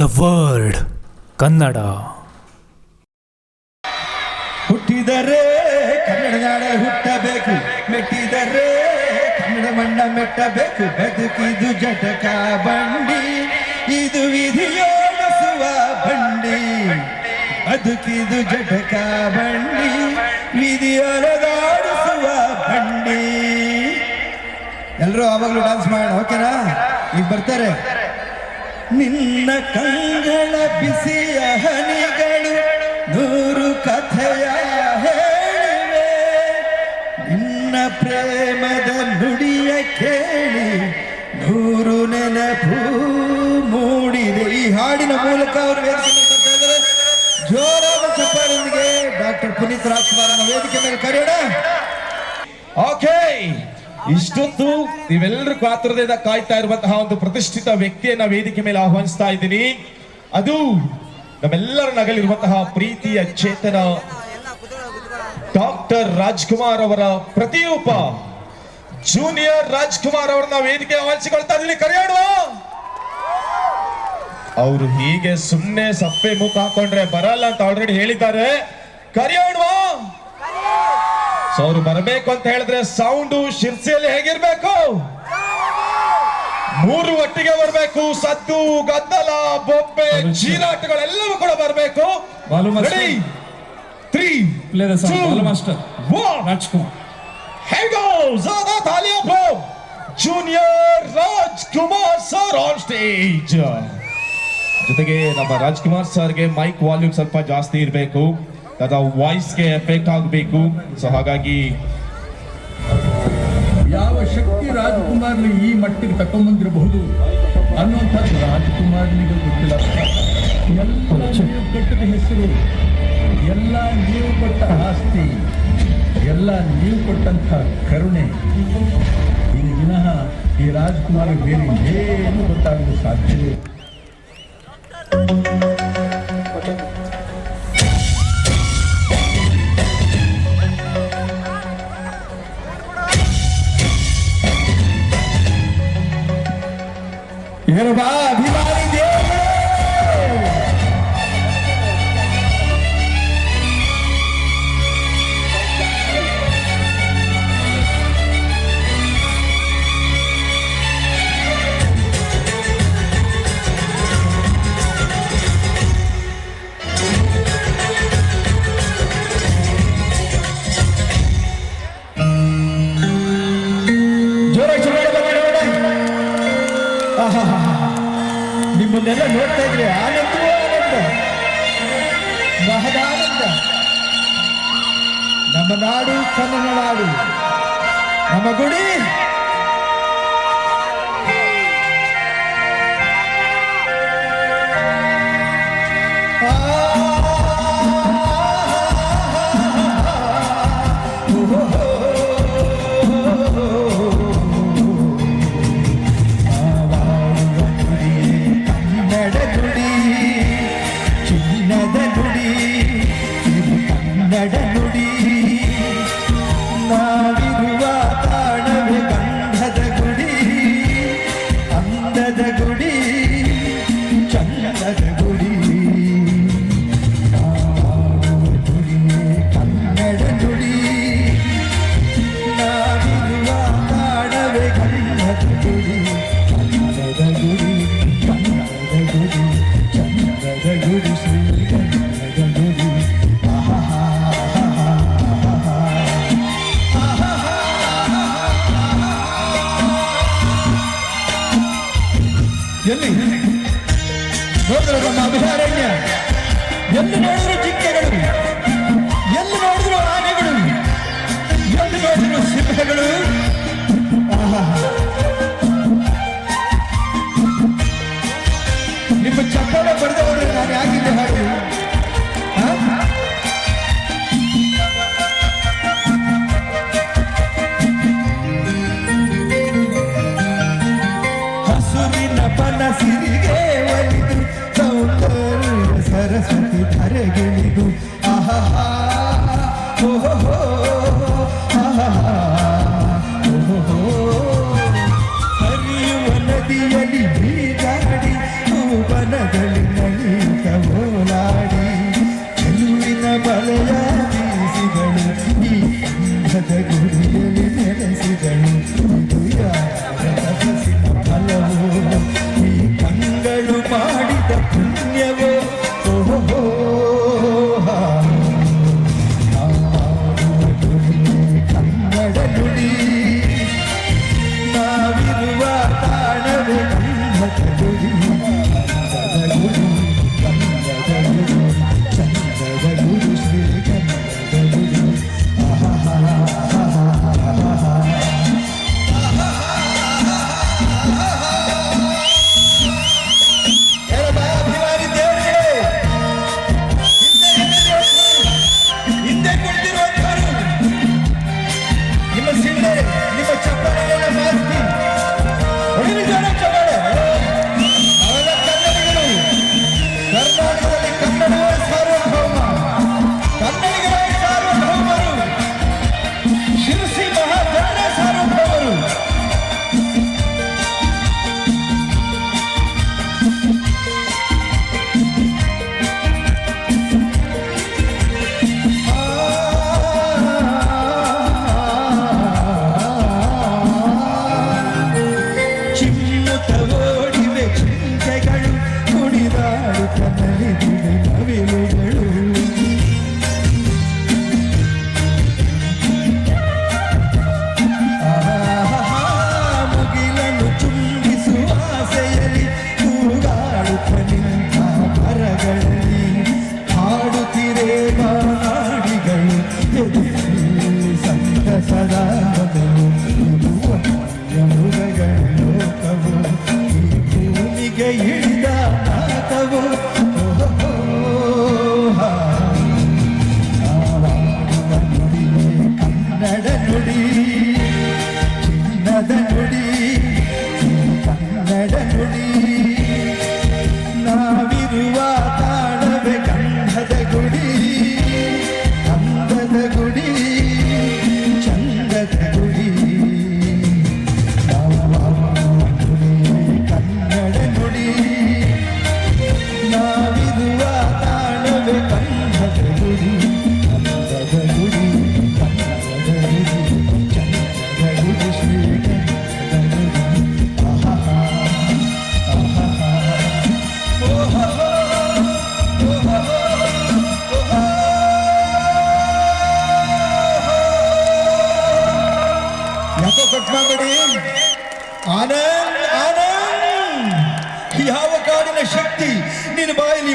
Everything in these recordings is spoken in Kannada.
The word. ಕನ್ನಡ. ಹುಟ್ಟಿದರೆ ಕನ್ನಡ ನಾಡ ಹುಟ್ಟಬೇಕು. ಮೆಟ್ಟಿದರೆ ಕನ್ನಡ ಮಣ್ಣ ಮೆಟ್ಟಬೇಕು. ಬದುಕಿದು ಜಟಕ ಬಂಡಿ. ಇದು ವಿಧಿಯೋಡಿಸುವ ಬಂಡಿ. ಬದುಕಿದು ಜಟಕ ಬಂಡಿ. ವಿಧಿಯೊಳಗಾಡಿಸುವ ಬಂಡಿ. ಎಲ್ಲರೂ ಅವಾಗಲೂ ಡಾನ್ಸ್ ಮಾಡೋಣ ಓಕೆನಾ ಈಗ ಬರ್ತಾರೆ. ನಿನ್ನ ಕಂಗಳ ಬಿಸಿಯ ಹನಿಗಳು ನೂರು ಕಥೆಯ ಹೇಳಿವೆ. ನಿನ್ನ ಪ್ರೇಮದ ನುಡಿಯ ಕೇಳಿ ನೂರು ನೆನಪು ಮೂಡಿದೆ. ಈ ಹಾಡಿನ ಮೂಲಕ ಅವರು ವೇದಿಕೆ ಬರ್ತಾ ಇದ್ದಾರೆ. ಜೋರಾದ ಚಪ್ಪಾಳೊಂದಿಗೆ ಡಾಕ್ಟರ್ ಪುನೀತ್ ರಾಜ್ಕುಮಾರ್ ವೇದಿಕೆ ಮೇಲೆ ಕರೆಯೋಣ. ಓಕೆ ಇಷ್ಟೊತ್ತು ನೀವೆಲ್ಲರೂ ಕಾತುರದಿಂದ ಕಾಯ್ತಾ ಇರುವಂತಹ ಒಂದು ಪ್ರತಿಷ್ಠಿತ ವ್ಯಕ್ತಿಯನ್ನ ವೇದಿಕೆ ಮೇಲೆ ಆಹ್ವಾನಿಸ್ತಾ ಇದ್ದೀನಿ. ಅದು ನಮ್ಮೆಲ್ಲರ ನಗಲಿರುವಂತಹ ಪ್ರೀತಿಯ ಚೇತನ ಡಾಕ್ಟರ್ ರಾಜ್ಕುಮಾರ್ ಅವರ ಪ್ರತಿಯೊಬ್ಬ ಜೂನಿಯರ್ ರಾಜ್ಕುಮಾರ್ ಅವರನ್ನ ವೇದಿಕೆ ಆಹ್ವಾನಿಸಿಕೊಳ್ತಾ ಇದ್ದೀನಿ. ಕರೆಯೋಣ ಅವರು ಹೀಗೆ ಸುಮ್ಮನೆ ಸಪ್ಪೆ ಮುಖ ಹಾಕೊಂಡ್ರೆ ಬರಲ್ಲ ಅಂತ ಆಲ್ರೆಡಿ ಹೇಳಿದ್ದಾರೆ. ಕರೆಯೋಣವಾ ಸೊ ಅವ್ರು ಬರಬೇಕು ಅಂತ ಹೇಳಿದ್ರೆ ಸೌಂಡು ಶಿರ್ಸಿಯಲ್ಲಿ ಹೇಗಿರ್ಬೇಕು? ಮೂರು ಒಟ್ಟಿಗೆ ಬರಬೇಕು ಸದ್ದು ಗದ್ದಲ ಬೊಬ್ಬೆ ಚೀರಾಟಗಳೆಲ್ಲವೂ ಕೂಡ ಬರಬೇಕು. Master. Three master. Rajkumar. Junior Rajkumar sir on stage ಜೊತೆಗೆ ನಮ್ಮ ರಾಜ್ಕುಮಾರ್ ಸರ್ಗೆ ಮೈಕ್ ವಾಲ್ಯೂಮ್ ಸ್ವಲ್ಪ ಜಾಸ್ತಿ ಇರಬೇಕು. ಅದರ ವಾಯ್ಸ್ಗೆ ಎಫೆಕ್ಟ್ ಆಗಬೇಕು ಸೊ ಹಾಗಾಗಿ ಯಾವ ಶಕ್ತಿ ರಾಜ್ಕುಮಾರ್ನ ಈ ಮಟ್ಟಿಗೆ ತಕೊಂಬಂದಿರಬಹುದು ಅನ್ನುವಂಥದ್ದು ರಾಜ್ಕುಮಾರ್ನಿಗೆ ಗೊತ್ತಿಲ್ಲ. ಎಲ್ಲ ನೀವು ಹೆಸರು, ಎಲ್ಲ ನೀವು ಕೊಟ್ಟ ಆಸ್ತಿ, ಎಲ್ಲ ನೀವು ಕೊಟ್ಟಂಥ ಕರುಣೆ, ಈ ವಿನಃ ಈ ರಾಜ್ಕುಮಾರ್ ಬೇರೆ ಏನು ಗೊತ್ತಾಗಲು ಸಾಧ್ಯವೇ? Quero... Ah, viva! ನಾಡು ಕನ್ನಡ ನಾಡು no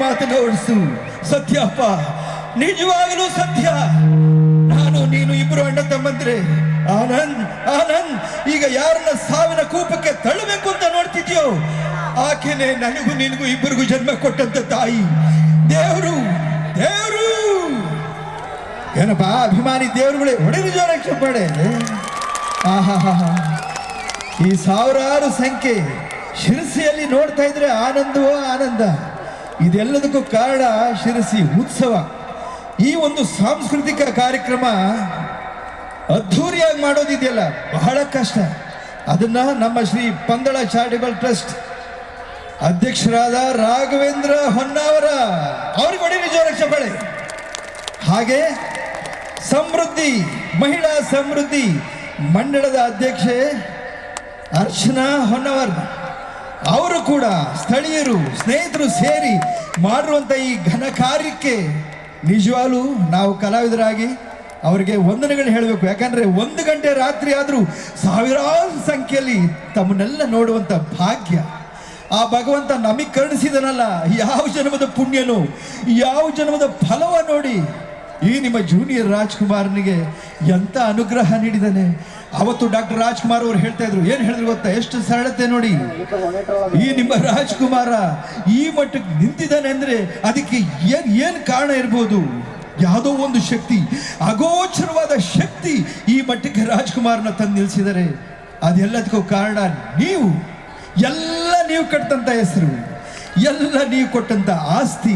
ಬಾಯಲ್ಲಿ ಮಾತನಾಡಿಸು ಸತ್ಯಪ್ಪ ನಿಜವಾಗಲೂ ಸತ್ಯ. ನಾನು, ನೀನು ಇಬ್ಬರು ಅಣ್ಣ ತಮ್ಮಂದ್ರೆ. ಆನಂದ್ ಆನಂದ್, ಈಗ ಯಾರನ್ನ ಸಾವಿನ ಕೂಪಕ್ಕೆ ತಳ್ಳಬೇಕು ಅಂತ ನೋಡ್ತಿದ್ಯೋ? ಆಕೆನೆ ನನಗೂ, ನಿನಗೂ ಇಬ್ಬರಿಗೂ ಜನ್ಮ ಕೊಟ್ಟಂತ ತಾಯಿ. ದೇವರು ದೇವರು! ಏನಪ್ಪ, ಅಭಿಮಾನಿ ದೇವರುಗಳೇ, ಹೊಡೆದು ಜೋರ ಆಹಾಹಾ ಈ ಸಾವಿರಾರು ಸಂಖ್ಯೆ ಶಿರಸಿಯಲ್ಲಿ ನೋಡ್ತಾ ಇದ್ರೆ ಆನಂದವೋ ಆನಂದ? ಇದೆಲ್ಲದಕ್ಕೂ ಕಾರಣ ಶಿರಸಿ ಉತ್ಸವ. ಈ ಒಂದು ಸಾಂಸ್ಕೃತಿಕ ಕಾರ್ಯಕ್ರಮ ಅದ್ಧೂರಿಯಾಗಿ ಮಾಡೋದಿದೆಯಲ್ಲ, ಬಹಳ ಕಷ್ಟ. ಅದನ್ನ ನಮ್ಮ ಶ್ರೀ ಪಂದಳ ಚಾರಿಟಬಲ್ ಟ್ರಸ್ಟ್ ಅಧ್ಯಕ್ಷರಾದ ರಾಘವೇಂದ್ರ ಹೊನ್ನಾವರ ಅವ್ರಿಗೆ ನಿಜ ಚಪ್ಪಾಳೆ ಹಾಗೆ ಸಮೃದ್ಧಿ, ಮಹಿಳಾ ಸಮೃದ್ಧಿ ಮಂಡಳದ ಅಧ್ಯಕ್ಷೆ ಅರ್ಚನಾ ಹೊನ್ನವರ್. ಅವರು ಕೂಡ ಸ್ಥಳೀಯರು, ಸ್ನೇಹಿತರು ಸೇರಿ ಮಾಡಿರುವಂಥ ಈ ಘನ ಕಾರ್ಯಕ್ಕೆ ನಿಜವಾಗ್ಲೂ ನಾವು ಕಲಾವಿದರಾಗಿ ಅವರಿಗೆ ವಂದನೆಗಳು ಹೇಳಬೇಕು. ಯಾಕಂದರೆ ಒಂದು ಗಂಟೆ ರಾತ್ರಿ ಆದರೂ ಸಾವಿರಾರು ಸಂಖ್ಯೆಯಲ್ಲಿ ತಮ್ಮನ್ನೆಲ್ಲ ನೋಡುವಂಥ ಭಾಗ್ಯ. ಆ ಭಗವಂತ ನಮಗೆ ಕರುಣಿಸಿದನಲ್ಲ, ಯಾವ ಜನ್ಮದ ಪುಣ್ಯನು, ಯಾವ ಜನ್ಮದ ಫಲವ ನೋಡಿ ಈ ನಿಮ್ಮ ಜೂನಿಯರ್ ರಾಜ್ಕುಮಾರನಿಗೆ ಎಂಥ ಅನುಗ್ರಹ ನೀಡಿದಾನೆ ಅವತ್ತು ಡಾಕ್ಟರ್ ರಾಜ್ಕುಮಾರ್ ಅವರು ಹೇಳ್ತಾ ಇದ್ರು, ಏನ್ ಹೇಳಿದ್ರು ಗೊತ್ತಾ? ಎಷ್ಟು ಸರಳತೆ ನೋಡಿ. ಈ ನಿಮ್ಮ ರಾಜ್ಕುಮಾರ ಈ ಮಟ್ಟಕ್ಕೆ ನಿಂತಿದ್ದಾನೆ ಅಂದ್ರೆ ಅದಕ್ಕೆ ಏನ್ ಏನ್ ಕಾರಣ ಇರ್ಬೋದು? ಯಾವುದೋ ಒಂದು ಶಕ್ತಿ, ಅಗೋಚರವಾದ ಶಕ್ತಿ ಈ ಮಟ್ಟಕ್ಕೆ ರಾಜ್ಕುಮಾರ್ನ ತಂದು ನಿಲ್ಲಿಸಿದರೆ ಅದೆಲ್ಲದಕ್ಕೂ ಕಾರಣ ನೀವು. ಎಲ್ಲ ನೀವು ಕಟ್ಟಂತ ಹೆಸರು. ಎಲ್ಲ ನೀವು ಕೊಟ್ಟಂತ ಆಸ್ತಿ,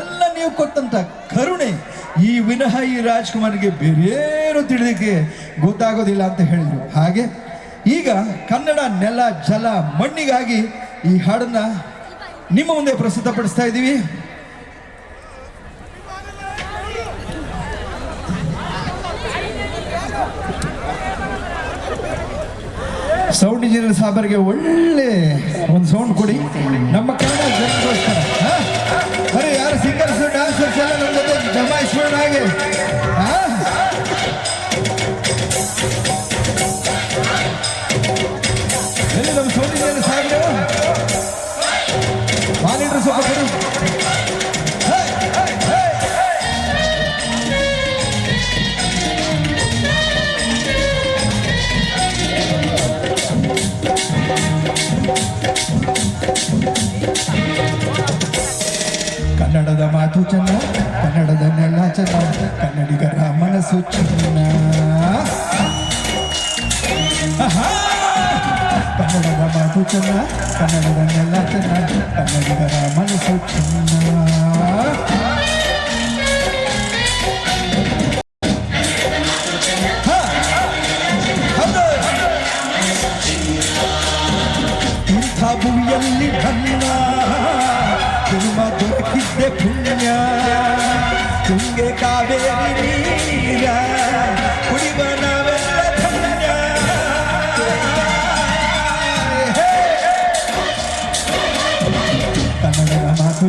ಎಲ್ಲ ನೀವು ಕೊಟ್ಟಂತ ಕರುಣೆ ಈ ವಿನಃ ಈ ರಾಜ್ಕುಮಾರ್ಗೆ ಬೇರೇನು ತಿಳಿದಕ್ಕೆ ಗೊತ್ತಾಗೋದಿಲ್ಲ ಅಂತ ಹೇಳಿದರು. ಹಾಗೆ ಈಗ ಕನ್ನಡ ನೆಲ, ಜಲ, ಮಣ್ಣಿಗಾಗಿ ಈ ಹಾಡನ್ನ ನಿಮ್ಮ ಮುಂದೆ ಪ್ರಸ್ತುತಪಡಿಸ್ತಾ ಇದ್ದೀವಿ. ಸೌಂಡ್ ಇಂಜಿನಿಯರ್ ಸಾಬರ್ಗೆ ಒಳ್ಳೆ ಒಂದು ಸೌಂಡ್ ಕೊಡಿ. ನಮ್ಮ ಕನ್ನಡ? ಬರೀ ಯಾರು ಸಿಂಗರ್ಸ್ ಡಾನ್ಸರ್ಸ್ ಎಲ್ಲ ನಮ್ಮ ಜೊತೆ ಹಾಗೆ?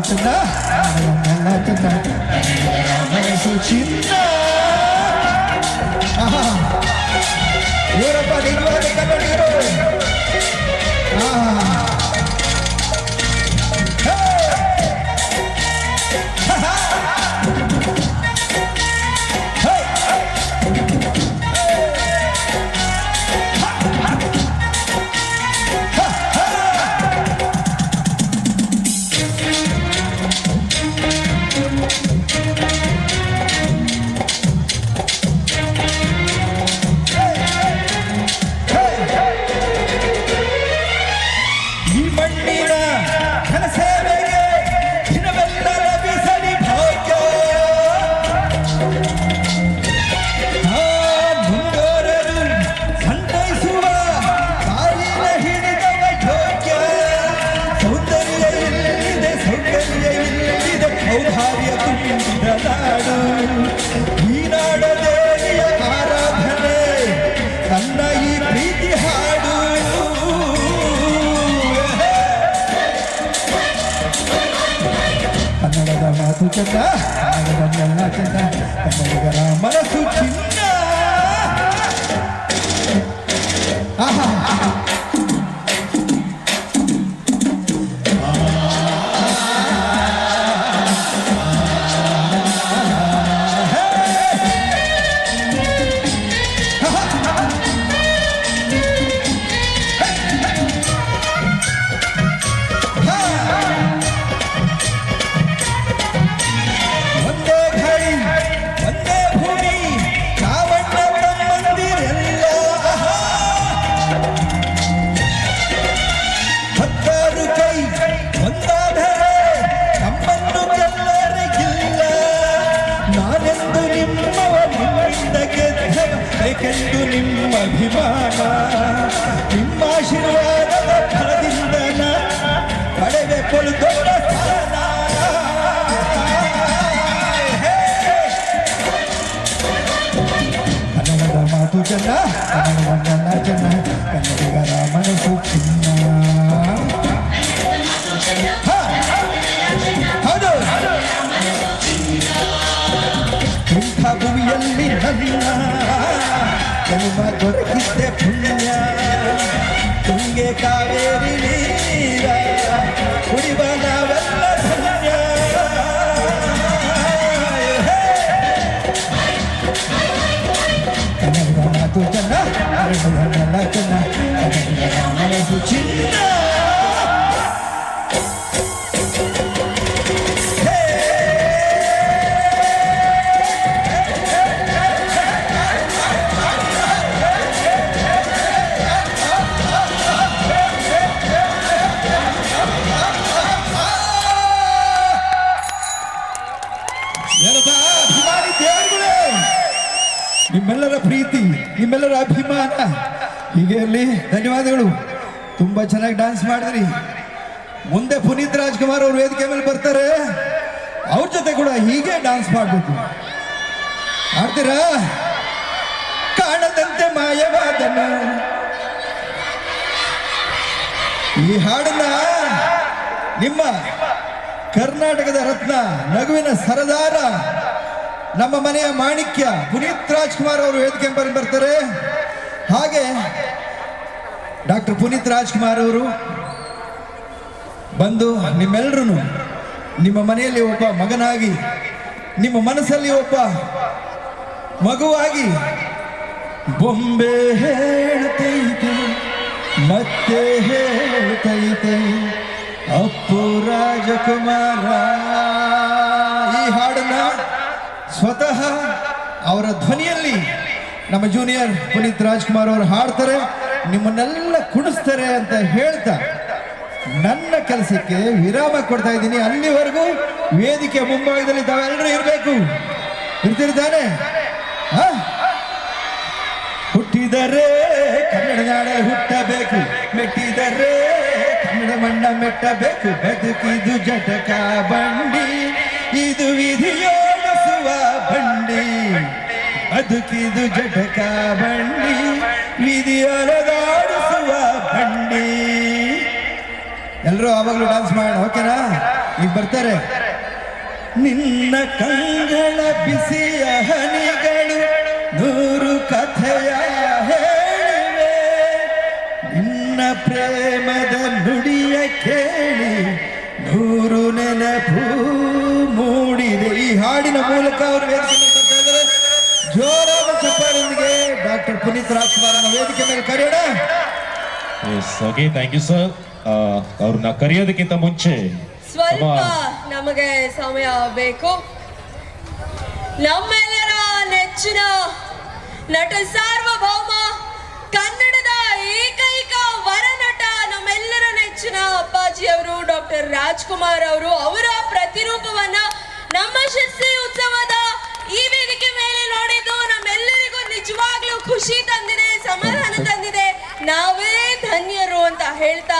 ಕನ್ನಡದ ಮಾತು ಚೆನ್ನ ಕನ್ನಡದ ಚೆನ್ನ ಕನ್ನಡದ cinta Memegang nyala cinta Memegang ramana ku cinta Aha, aha. ಮಾಡಿದ್ರಿ. ಮುಂದೆ ಪುನೀತ್ ರಾಜ್ಕುಮಾರ್ ಅವರು ವೇದಿಕೆ ಮೇಲೆ ಬರ್ತಾರೆ. ಅವ್ರ ಜೊತೆ ಕೂಡ ಹೀಗೆ ಡಾನ್ಸ್ ಮಾಡಬೇಕು. ಆಡ್ತೀರಾ ಕಾಣದಂತೆ ಮಾಯವಾದನ. ಈ ಹಾಡನ್ನ ನಿಮ್ಮ ಕರ್ನಾಟಕದ ರತ್ನ ನಗುವಿನ ಸರದಾರ, ನಮ್ಮ ಮನೆಯ ಮಾಣಿಕ್ಯ ಪುನೀತ್ ರಾಜ್ಕುಮಾರ್ ಅವರು ವೇದಿಕೆ ಮೇಲೆ ಬರ್ತಾರೆ. ಹಾಗೆ ಡಾಕ್ಟರ್ ಪುನೀತ್ ರಾಜ್ಕುಮಾರ್ ಅವರು ಬಂದು ನಿಮ್ಮೆಲ್ಲರೂ ನಿಮ್ಮ ಮನೆಯಲ್ಲಿ ಒಬ್ಬ ಮಗನಾಗಿ, ನಿಮ್ಮ ಮನಸ್ಸಲ್ಲಿ ಒಬ್ಬ ಮಗುವಾಗಿ ಬೊಂಬೆ ಹೇಳ್ತೈತೆ, ಮತ್ತೆ ಹೇಳ್ತೈತೆ, ಅಪ್ಪು ರಾಜಕುಮಾರ. ಈ ಹಾಡನ್ನ ಸ್ವತಃ ಅವರ ಧ್ವನಿಯಲ್ಲಿ ನಮ್ಮ ಜೂನಿಯರ್ ಪುನೀತ್ ರಾಜ್ಕುಮಾರ್ ಅವರು ಹಾಡ್ತಾರೆ, ನಿಮ್ಮನ್ನೆಲ್ಲ ಕುಣಿಸ್ತಾರೆ ಅಂತ ಹೇಳ್ತಾ ನನ್ನ ಕೆಲಸಕ್ಕೆ ವಿರಾಮ ಕೊಡ್ತಾ ಇದ್ದೀನಿ. ಅಲ್ಲಿವರೆಗೂ ವೇದಿಕೆ ಮುಂಭಾಗದಲ್ಲಿ ತಾವೆಲ್ಲರೂ ಇರಬೇಕು. ಇರ್ತಿರ್ತಾನೆ? ಹುಟ್ಟಿದರೆ ಕನ್ನಡ ನಾಡ ಹುಟ್ಟಬೇಕು. ಮೆಟ್ಟಿದರೆ ಕನ್ನಡ ಮಣ್ಣ ಮೆಟ್ಟಬೇಕು. ಬದುಕಿದು ಜಟಕ ಬಂಡಿ. ಇದು ವಿಧಿಯೋಡಿಸುವ ಬಂಡಿ. ಬದುಕಿದು ಜಟಕ ಬಂಡಿ. ವಿಧಿಯೊಲಗಾಡಿಸುವ ಎಲ್ಲರೂ ಆವಾಗಲೂ ಡಾನ್ಸ್ ಮಾಡೋಣ, ಓಕೆನಾ? ಈಗ ಬರ್ತಾರೆ. ನಿನ್ನ ಕಂಗಳ ಬಿಸಿಯ ಹನಿಗಳು ನೂರು ಕಥೆಯ ನಿನ್ನ ಪ್ರೇಮದ ನುಡಿಯ ಕೇಳಿ ನೂರು ನೆನಪು ಮೂಡಿದೆ. ಈ ಹಾಡಿನ ಮೂಲಕ ಅವರು ಜೋರಾದ ಚಪ್ಪಾಳೊಂದಿಗೆ ಡಾಕ್ಟರ್ ಪುನೀತ್ ರಾಜ್ಕುಮಾರ್ ವೇದಿಕೆ ಮೇಲೆ ಕರೆಯೋಣ. ಓಕೆ ಥ್ಯಾಂಕ್ ಯು ಸರ್ ಅವ್ರನ್ನ ಕರೆಯೋದಕ್ಕಿಂತ ಮುಂಚೆ ಸ್ವಲ್ಪ ನಮಗೆ ಸಮಯ ಬೇಕು. ನಮ್ಮೆಲ್ಲರ ನೆಚ್ಚಿನ ನಟ ಸಾರ್ವಭೌಮ ಕನ್ನಡದ ಏಕೈಕ ವರನಟ ನಮ್ಮೆಲ್ಲರ ನೆಚ್ಚಿನ ಅಪ್ಪಾಜಿ ಅವರು ಡಾಕ್ಟರ್ ರಾಜ್ಕುಮಾರ್ ಅವರು. ಅವರ ಪ್ರತಿರೂಪವನ್ನ ನಮ್ಮ ಶಿಸ್ತಿ ಉತ್ಸವದ ಈ ವೇದಿಕೆ ಮೇಲೆ ನೋಡಿದ್ದು ನಮ್ಮೆಲ್ಲರಿಗೂ ನಿಜವಾಗ್ಲೂ ಖುಷಿ ತಂದಿದೆ ಸಮಾಧಾನ ತಂದಿದೆ. ನಾವೇ ಧನ್ಯರು ಅಂತ ಹೇಳ್ತಾ